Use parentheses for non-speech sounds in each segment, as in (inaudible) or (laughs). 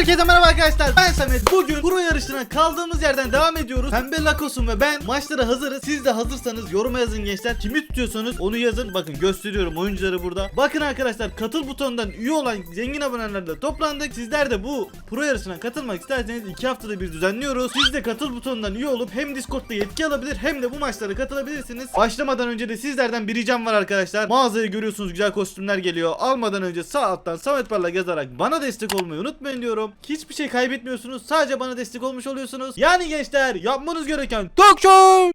Herkese merhaba arkadaşlar. Ben Samet. Bugün pro yarışına kaldığımız yerden devam ediyoruz. Pembe Lakos'um ve ben maçlara hazırız. Siz de hazırsanız yoruma yazın gençler. Kimi tutuyorsanız onu yazın. Bakın gösteriyorum oyuncuları burada. Bakın arkadaşlar katıl butonundan üye olan zengin abonelerle toplandık Sizler de bu pro yarışına katılmak isterseniz 2 haftada bir düzenliyoruz. Siz de katıl butonundan üye olup hem Discord'da yetki alabilir hem de bu maçlara katılabilirsiniz. Başlamadan önce de sizlerden bir ricam var arkadaşlar. Mağazayı görüyorsunuz güzel kostümler geliyor. Almadan önce sağ alttan Samet Parlak yazarak bana destek olmayı unutmayın diyorum Hiçbir şey kaybetmiyorsunuz. Sadece bana destek olmuş oluyorsunuz. Yani gençler yapmanız gereken Talk Show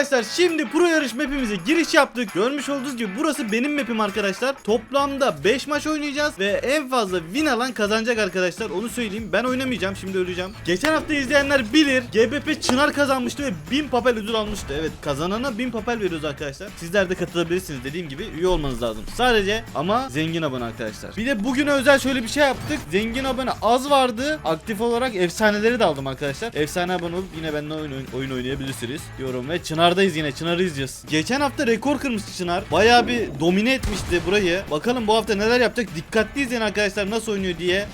arkadaşlar şimdi pro yarış mapimize giriş yaptık. Görmüş olduğunuz gibi burası benim mapim arkadaşlar. Toplamda 5 maç oynayacağız ve en fazla win alan kazanacak arkadaşlar. Onu söyleyeyim. Ben oynamayacağım. Şimdi öleceğim. Geçen hafta izleyenler bilir. GBP Çınar kazanmıştı ve 1000 papel ödül almıştı. Evet kazanana 1000 papel veriyoruz arkadaşlar. Sizler de katılabilirsiniz. Dediğim gibi üye olmanız lazım. Sadece ama zengin abone arkadaşlar. Bir de bugüne özel şöyle bir şey yaptık. Zengin abone az vardı. Aktif olarak efsaneleri de aldım arkadaşlar. Efsane abone olup yine benimle oyun, oyun, oynayabilirsiniz diyorum ve Çınar'dayız yine. Çınar'ı izleyeceğiz. Geçen hafta rekor kırmıştı Çınar. Bayağı bir domine etmişti burayı. Bakalım bu hafta neler yapacak. Dikkatli izleyin arkadaşlar nasıl oynuyor diye.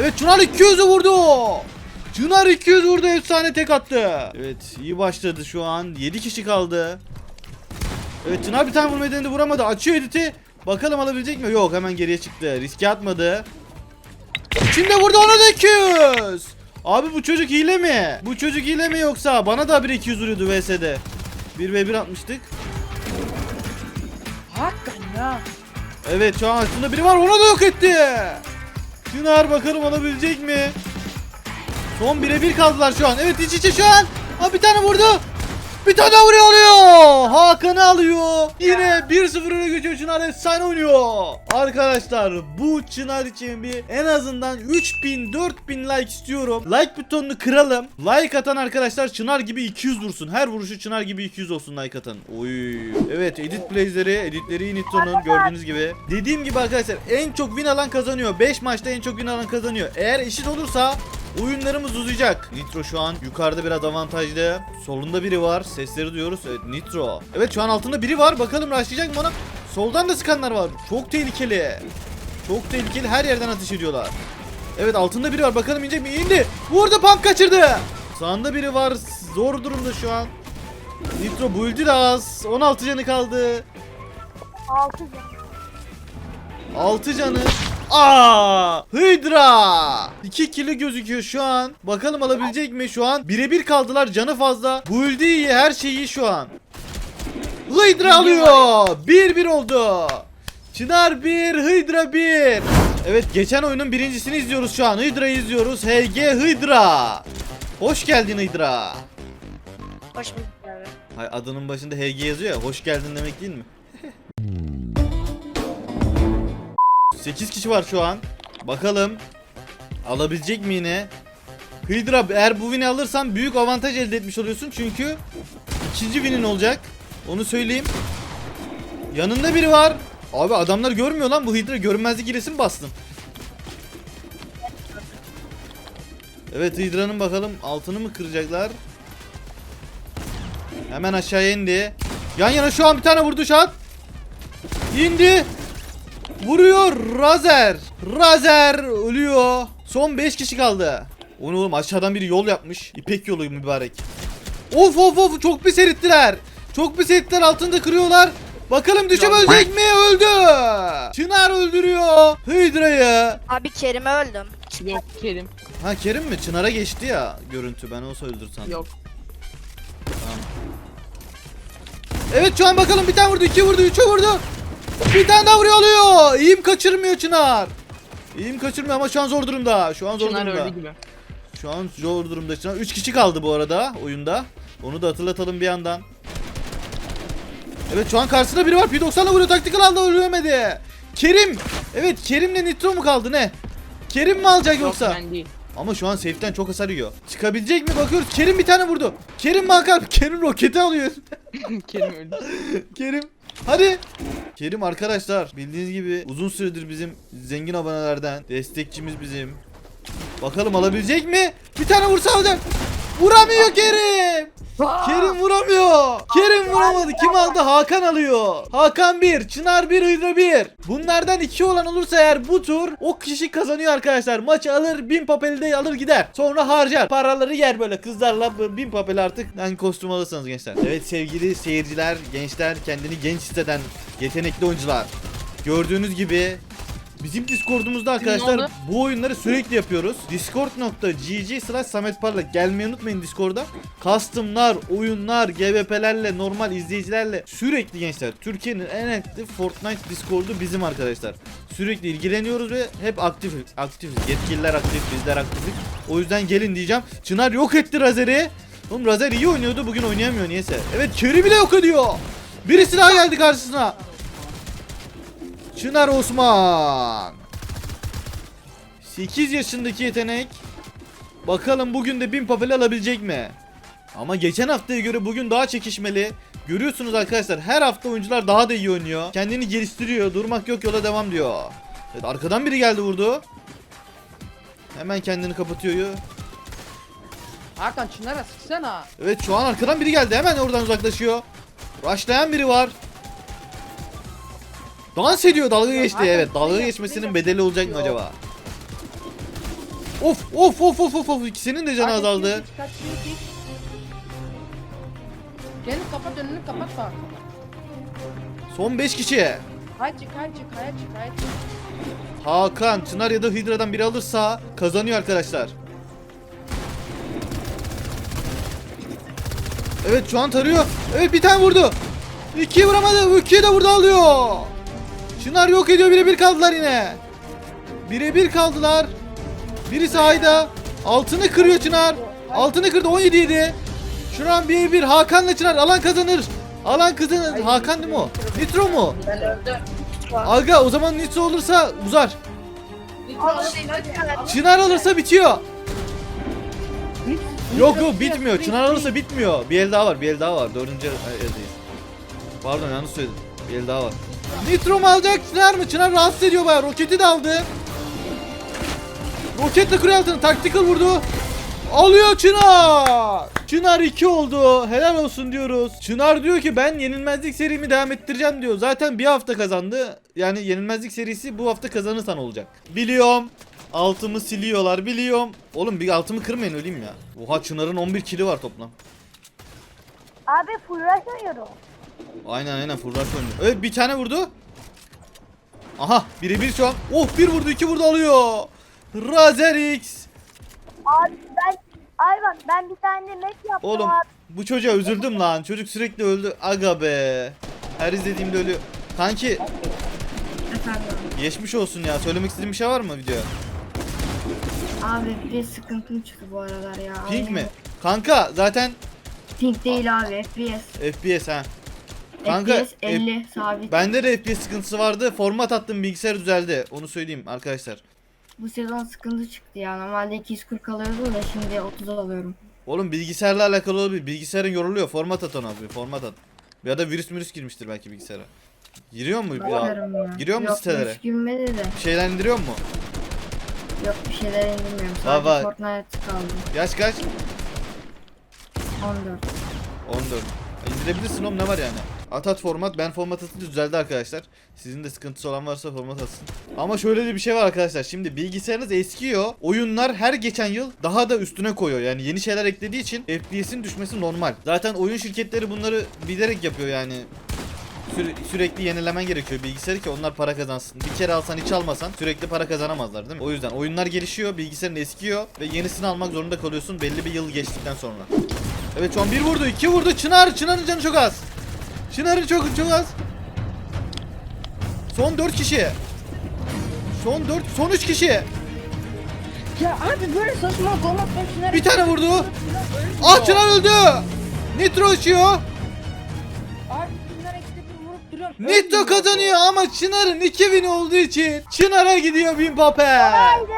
Evet Çınar 200'ü vurdu. Çınar 200 vurdu efsane tek attı. Evet iyi başladı şu an. 7 kişi kaldı. Evet Çınar bir tane vurmayı denedi vuramadı. Açıyor editi. Bakalım alabilecek mi? Yok hemen geriye çıktı. Riske atmadı. Şimdi vurdu ona da 200. Abi bu çocuk hile mi? Bu çocuk hile mi yoksa? Bana da bir 200 vuruyordu VS'de. 1v1 atmıştık. Hakikaten ya. Evet şu an aslında biri var ona da yok etti. Çınar bakalım alabilecek mi? Son bire bir kaldılar şu an. Evet iç içe şu an. Ha bir tane vurdu. Bir tane daha vuruyor alıyor. Hakan'ı alıyor. Yine 1-0 öne geçiyor Çınar efsane oynuyor. Arkadaşlar bu Çınar için bir en azından 3000 4000 like istiyorum. Like butonunu kıralım. Like atan arkadaşlar Çınar gibi 200 vursun. Her vuruşu Çınar gibi 200 olsun like atan. Oy. Evet edit plays'leri, editleri Nitro'nun gördüğünüz gibi. Dediğim gibi arkadaşlar en çok win alan kazanıyor. 5 maçta en çok win alan kazanıyor. Eğer eşit olursa Oyunlarımız uzayacak. Nitro şu an yukarıda biraz avantajlı. Solunda biri var. Sesleri duyuyoruz. Evet Nitro. Evet şu an altında biri var. Bakalım rushlayacak mı ona? Soldan da sıkanlar var. Çok tehlikeli. Çok tehlikeli. Her yerden ateş ediyorlar. Evet altında biri var. Bakalım inecek mi? İndi. Vurdu pump kaçırdı. Sağında biri var. Zor durumda şu an. Nitro bu öldü de az. 16 canı kaldı. 6 6 canı. Aa! Hydra! 2 kilo gözüküyor şu an. Bakalım alabilecek mi şu an? Birebir kaldılar canı fazla. Bu öldü iyi her şey iyi şu an. Hydra alıyor. 1-1 oldu. Çınar 1, Hydra 1. Evet geçen oyunun birincisini izliyoruz şu an. Hydra'yı izliyoruz. HG Hydra. Hoş geldin Hydra. Hoş bulduk abi. Hay adının başında HG yazıyor ya. Hoş geldin demek değil mi? (laughs) 8 kişi var şu an. Bakalım. Alabilecek mi yine? Hydra eğer bu win'i alırsan büyük avantaj elde etmiş oluyorsun. Çünkü ikinci win'in olacak. Onu söyleyeyim. Yanında biri var. Abi adamlar görmüyor lan bu Hydra görünmezlik hilesi mi bastın? Evet Hydra'nın bakalım altını mı kıracaklar? Hemen aşağıya indi. Yan yana şu an bir tane vurdu şat. İndi. Vuruyor Razer. Razer ölüyor. Son 5 kişi kaldı. Onu oğlum aşağıdan biri yol yapmış. İpek yolu mübarek. Of of of çok pis erittiler. Çok pis erittiler altında kırıyorlar. Bakalım düşebilecek mi? Öldü. Çınar öldürüyor. Hydra'yı. Abi Kerim'e öldüm. Yok Kerim. Ha Kerim mi? Çınar'a geçti ya görüntü. Ben olsa öldür sandım. Yok. Tamam. Evet şu an bakalım bir tane vurdu, iki vurdu, üçe vurdu. Bir tane daha vuruyor alıyor. İyiyim kaçırmıyor Çınar. İyiyim kaçırmıyor ama şu an zor durumda. Şu an zor Çınar durumda. öldü gibi. Şu an zor durumda Çınar. 3 kişi kaldı bu arada oyunda. Onu da hatırlatalım bir yandan. Evet şu an karşısında biri var. P90'la vuruyor. Taktikal aldı öldüremedi. Kerim. Evet Kerim'le Nitro mu kaldı ne? Kerim mi alacak Yok yoksa? ben değil. Ama şu an safe'den çok hasar yiyor. Çıkabilecek mi bakıyoruz. Kerim bir tane vurdu. Kerim Hakan? (laughs) Kerim roketi alıyor. (laughs) Kerim öldü. Kerim. Hadi. Kerim arkadaşlar bildiğiniz gibi uzun süredir bizim zengin abonelerden destekçimiz bizim. Bakalım alabilecek mi? Bir tane vursa alacak. Vuramıyor Kerim. Kerim vuramıyor. Kerim vuramadı. Kim aldı? Hakan alıyor. Hakan 1, Çınar 1, Hydra 1. Bunlardan 2 olan olursa eğer bu tur o kişi kazanıyor arkadaşlar. Maçı alır, 1000 papeli de alır gider. Sonra harcar. Paraları yer böyle kızlarla 1000 papeli artık. Yani kostüm alırsanız gençler. Evet sevgili seyirciler, gençler, kendini genç hisseden yetenekli oyuncular. Gördüğünüz gibi Bizim Discord'umuzda arkadaşlar bu oyunları sürekli yapıyoruz. Discord.gg slash Samet Parlak gelmeyi unutmayın Discord'a. Custom'lar, oyunlar, GBP'lerle, normal izleyicilerle sürekli gençler. Türkiye'nin en aktif Fortnite Discord'u bizim arkadaşlar. Sürekli ilgileniyoruz ve hep aktif aktifiz. Yetkililer aktif, bizler aktifiz. O yüzden gelin diyeceğim. Çınar yok etti Razer'i. Oğlum Razer iyi oynuyordu bugün oynayamıyor niyeyse. Evet Kerry bile yok ediyor. Birisi daha geldi karşısına. Çınar Osman. 8 yaşındaki yetenek. Bakalım bugün de 1000 papel alabilecek mi? Ama geçen haftaya göre bugün daha çekişmeli. Görüyorsunuz arkadaşlar her hafta oyuncular daha da iyi oynuyor. Kendini geliştiriyor. Durmak yok yola devam diyor. Evet arkadan biri geldi vurdu. Hemen kendini kapatıyor. Hakan Çınar'a sıksana. Evet şu an arkadan biri geldi. Hemen oradan uzaklaşıyor. Rushlayan biri var. Dans ediyor dalga geçti. Evet dalga geçmesinin bedeli olacak mı acaba? Of of of of of of ikisinin de canı azaldı. Kerim kapat önünü kapatma. Son 5 kişi. Kayçık kayçık kayçık kayçık. Hakan, Çınar ya da Hydra'dan biri alırsa kazanıyor arkadaşlar. Evet şu an tarıyor. Evet bir tane vurdu. İkiyi vuramadı. İkiyi de burada alıyor. Çınar yok ediyor. Birebir kaldılar yine. Birebir kaldılar. Birisi Hayda. Altını kırıyor Çınar. Altını kırdı 17 yedi. Şu an 1-1 Hakan'la Çınar alan kazanır. Alan kazanır. Hakan değil mi o? Nitro mu? Ben. Aga o zaman Nitro olursa uzar. Çınar alırsa bitiyor. Yok yok bitmiyor. Çınar alırsa bitmiyor. Bir el daha var. Bir el daha var. Dördüncü eldeyiz. Pardon yanlış söyledim. Bir el daha var. Nitro mu alacak Çınar mı? Çınar rahatsız ediyor bayağı. Roketi de aldı. Roketle kule altına taktikal vurdu. Alıyor Çınar. Çınar 2 oldu. Helal olsun diyoruz. Çınar diyor ki ben yenilmezlik serimi devam ettireceğim diyor. Zaten bir hafta kazandı. Yani yenilmezlik serisi bu hafta kazanırsan olacak. Biliyorum. Altımı siliyorlar biliyorum. Oğlum bir altımı kırmayın öleyim ya. Oha Çınar'ın 11 kili var toplam. Abi full rush oynuyorum. Aynen aynen Furraş oynuyor. Evet bir tane vurdu. Aha birebir şu an. Oh bir vurdu iki vurdu alıyor. Razer X. Abi ben Ay bak ben bir tane map yaptım Oğlum abi. bu çocuğa üzüldüm lan. Çocuk sürekli öldü. Aga be. Her izlediğimde ölüyor. Kanki geçmiş olsun ya. Söylemek istediğin bir şey var mı videoya? Abi bir sıkıntım çıktı bu aralar ya. Pink mi? Kanka zaten Pink değil abi FPS. FPS ha. Kanka, FPS 50 sabit. Bende de FPS sıkıntısı vardı. Format attım bilgisayar düzeldi. Onu söyleyeyim arkadaşlar. Bu sezon sıkıntı çıktı ya. Normalde 240 alıyordum da şimdi 30 alıyorum. Oğlum bilgisayarla alakalı olabilir. Bilgisayarın yoruluyor. Format at ona bir format at. Ya da virüs virüs girmiştir belki bilgisayara. Giriyor mu? Ya, Bakarım ya. giriyor mu Yok, sitelere? hiç girmedi de. şeyler indiriyor mu? Yok bir şeyler indirmiyorum. Sadece Baba. Fortnite kaldı. Yaş kaç? 14. 14. İndirebilirsin oğlum ne var yani? At at format. Ben format atınca düzeldi arkadaşlar. Sizin de sıkıntısı olan varsa format atsın. Ama şöyle de bir şey var arkadaşlar. Şimdi bilgisayarınız eskiyor. Oyunlar her geçen yıl daha da üstüne koyuyor. Yani yeni şeyler eklediği için FPS'in düşmesi normal. Zaten oyun şirketleri bunları bilerek yapıyor yani. Süre- sürekli yenilemen gerekiyor bilgisayarı ki onlar para kazansın. Bir kere alsan hiç almasan sürekli para kazanamazlar değil mi? O yüzden oyunlar gelişiyor, bilgisayarın eskiyor ve yenisini almak zorunda kalıyorsun belli bir yıl geçtikten sonra. Evet şu an bir vurdu, iki vurdu. Çınar, Çınar'ın canı çok az. Çınar'ın çok çok az. Son 4 kişi. Son 4, son 3 kişi. Ya abi böyle saçma olmaz ben Çınar'a... Bir tane vurdu. Ah Çınar öldü. Nitro uçuyor. Abi Çınar'a ikide bir vurup duruyorum. Nitro kazanıyor ama Çınar'ın 2000 olduğu için Çınar'a gidiyor bin papel. Haydi.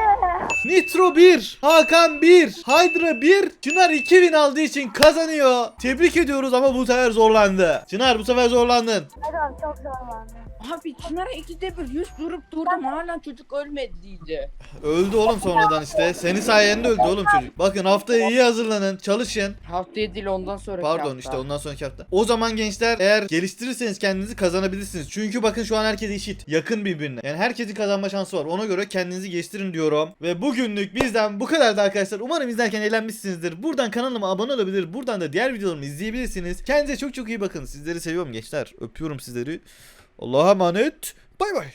Nitro 1, Hakan 1, Hydra 1, Çınar 2000 aldığı için kazanıyor. Tebrik ediyoruz ama bu sefer zorlandı. Çınar bu sefer zorlandın. Evet abi çok zorlandım. Abi Çınar'a ikide bir yüz durup durdum hala çocuk ölmediydi. Öldü oğlum sonradan işte. Senin sayende öldü oğlum çocuk. Bakın haftaya iyi hazırlanın, çalışın. Haftaya değil ondan sonraki Pardon hafta. işte ondan sonraki hafta. O zaman gençler eğer geliştirirseniz kendinizi kazanabilirsiniz. Çünkü bakın şu an herkes eşit. Yakın birbirine. Yani herkesin kazanma şansı var. Ona göre kendinizi geliştirin diyorum. Ve bugünlük bizden bu kadardı arkadaşlar. Umarım izlerken eğlenmişsinizdir. Buradan kanalıma abone olabilir. Buradan da diğer videolarımı izleyebilirsiniz. Kendinize çok çok iyi bakın. Sizleri seviyorum gençler. Öpüyorum sizleri. Allah'a emanet. Bay bay.